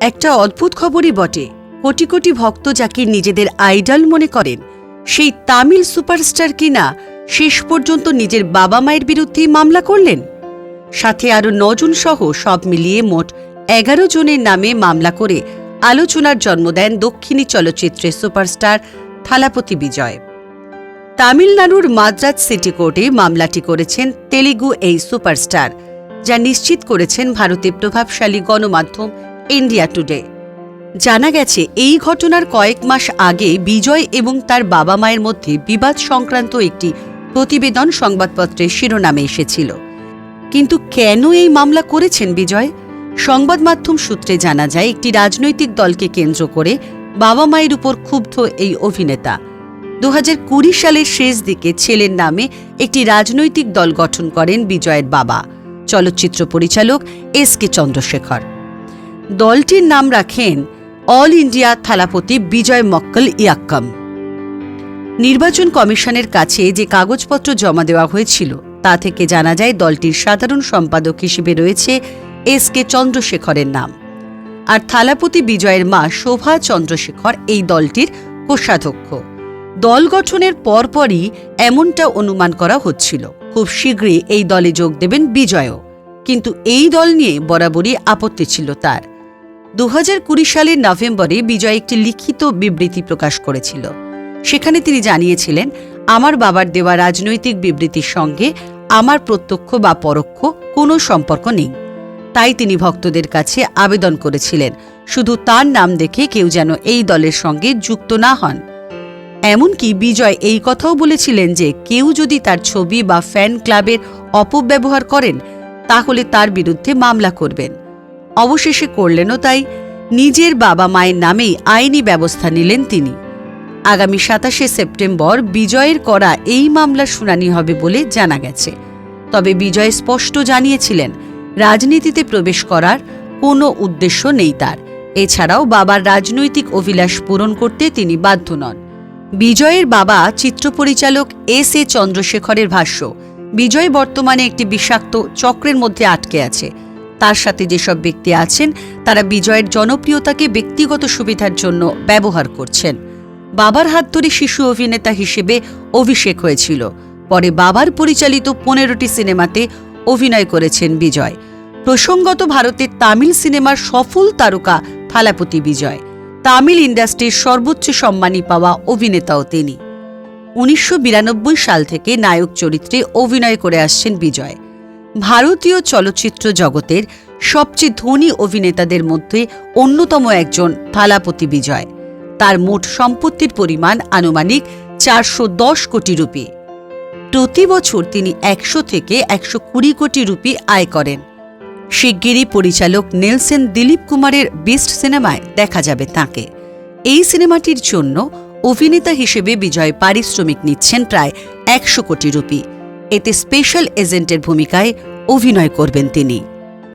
একটা অদ্ভুত খবরই বটে। কোটি কোটি ভক্ত যাকে নিজেদের আইডল মনে করেন, সেই তামিল সুপারস্টার কিনা শেষ পর্যন্ত নিজের বাবা মায়ের বিরুদ্ধে মামলা করলেন? সাথে আরও নজন সহ সব মিলিয়ে মোট এগারো জনের নামে মামলা করে আলোচনার জন্ম দেন দক্ষিণী চলচ্চিত্রের সুপারস্টার থালাপতি বিজয়। তামিলনাড়ুর মাদ্রাজ সিটি কোর্টে মামলাটি করেছেন তেলেগু এই সুপারস্টার, যা নিশ্চিত করেছেন ভারতের প্রভাবশালী গণমাধ্যম ইন্ডিয়া টুডে। জানা গেছে, এই ঘটনার কয়েক মাস আগে বিজয় এবং তার বাবা মায়ের মধ্যে বিবাদ সংক্রান্ত একটি প্রতিবেদন সংবাদপত্রের শিরোনামে এসেছিল। কিন্তু কেন এই মামলা করেছেন বিজয়? সংবাদ মাধ্যম সূত্রে জানা যায়, একটি রাজনৈতিক দলকে কেন্দ্র করে বাবা মায়ের উপর ক্ষুব্ধ এই অভিনেতা। দু কুড়ি সালের শেষ দিকে ছেলের নামে একটি রাজনৈতিক দল গঠন করেন বিজয়ের বাবা। চলচ্চিত্র পরিচালক এস কে চন্দ্রশেখর। দলটির নাম রাখেন অল ইন্ডিয়া থালাপতি বিজয় মক্কল ইয়াক্কাম। নির্বাচন কমিশনের কাছে যে কাগজপত্র জমা দেওয়া হয়েছিল, তা থেকে জানা যায় দলটির সাধারণ সম্পাদক হিসেবে রয়েছে এস কে চন্দ্রশেখরের নাম। আর থালাপতি বিজয়ের মা শোভা চন্দ্রশেখর এই দলটির কোষাধ্যক্ষ। দল গঠনের পরপরই এমনটা অনুমান করা হচ্ছিল। খুব শীঘ্রই এই দলে যোগ দেবেন বিজয়ও। কিন্তু এই দল নিয়ে বরাবরই আপত্তি ছিল তার। দু কুড়ি সালের নভেম্বরে বিজয় একটি লিখিত বিবৃতি প্রকাশ করেছিল। সেখানে তিনি জানিয়েছিলেন, আমার বাবার দেওয়া রাজনৈতিক বিবৃতির সঙ্গে আমার প্রত্যক্ষ বা পরোক্ষ কোনো সম্পর্ক নেই। তাই তিনি ভক্তদের কাছে আবেদন করেছিলেন, শুধু তার নাম দেখে কেউ যেন এই দলের সঙ্গে যুক্ত না হন। এমনকি বিজয় এই কথাও বলেছিলেন যে, কেউ যদি তার ছবি বা ফ্যান ক্লাবের অপব্যবহার করেন, তাহলে তার বিরুদ্ধে মামলা করবেন। অবশেষে করলেনও তাই নিজের বাবা মায়ের নামেই আইনি ব্যবস্থা নিলেন তিনি। আগামী সাতাশে সেপ্টেম্বর বিজয়ের করা এই মামলার শুনানি হবে বলে জানা গেছে। তবে বিজয় স্পষ্ট জানিয়েছিলেন, রাজনীতিতে প্রবেশ করার কোনো উদ্দেশ্য নেই তার। এছাড়াও বাবার রাজনৈতিক অভিলাষ পূরণ করতে তিনি বাধ্য নন। বিজয়ের বাবা চিত্র পরিচালক এস এ চন্দ্রশেখরের ভাষ্য, বিজয় বর্তমানে একটি বিষাক্ত চক্রের মধ্যে আটকে আছে। তার সাথে যেসব ব্যক্তি আছেন, তারা বিজয়ের জনপ্রিয়তাকে ব্যক্তিগত সুবিধার জন্য ব্যবহার করছেন। বাবার হাত ধরে শিশু অভিনেতা হিসেবে অভিষেক হয়েছিল। পরে বাবার পরিচালিত পনেরোটি সিনেমাতে অভিনয় করেছেন বিজয়। প্রসঙ্গত ভারতের তামিল সিনেমার সফল তারকা থালাপতি বিজয়। তামিল ইন্ডাস্ট্রির সর্বোচ্চ সম্মানী পাওয়া অভিনেতাও তিনি। উনিশশো বিরানব্বই সাল থেকে নায়ক চরিত্রে অভিনয় করে আসছেন বিজয়। ভারতীয় চলচ্চিত্র জগতের সবচেয়ে ধনী অভিনেতাদের মধ্যে অন্যতম একজন থালাপতি বিজয়। তার মোট সম্পত্তির পরিমাণ আনুমানিক চারশো দশ কোটি রুপি। প্রতি বছর তিনি একশো থেকে একশো কুড়ি কোটি রুপি আয় করেন। শিগগিরই পরিচালক নেলসেন দিলীপ কুমারের বেস্ট সিনেমায় দেখা যাবে তাঁকে। এই সিনেমাটির জন্য অভিনেতা হিসেবে বিজয় পারিশ্রমিক নিচ্ছেন প্রায় একশো কোটি রুপি। এতে স্পেশাল এজেন্টের ভূমিকায় অভিনয় করবেন তিনি।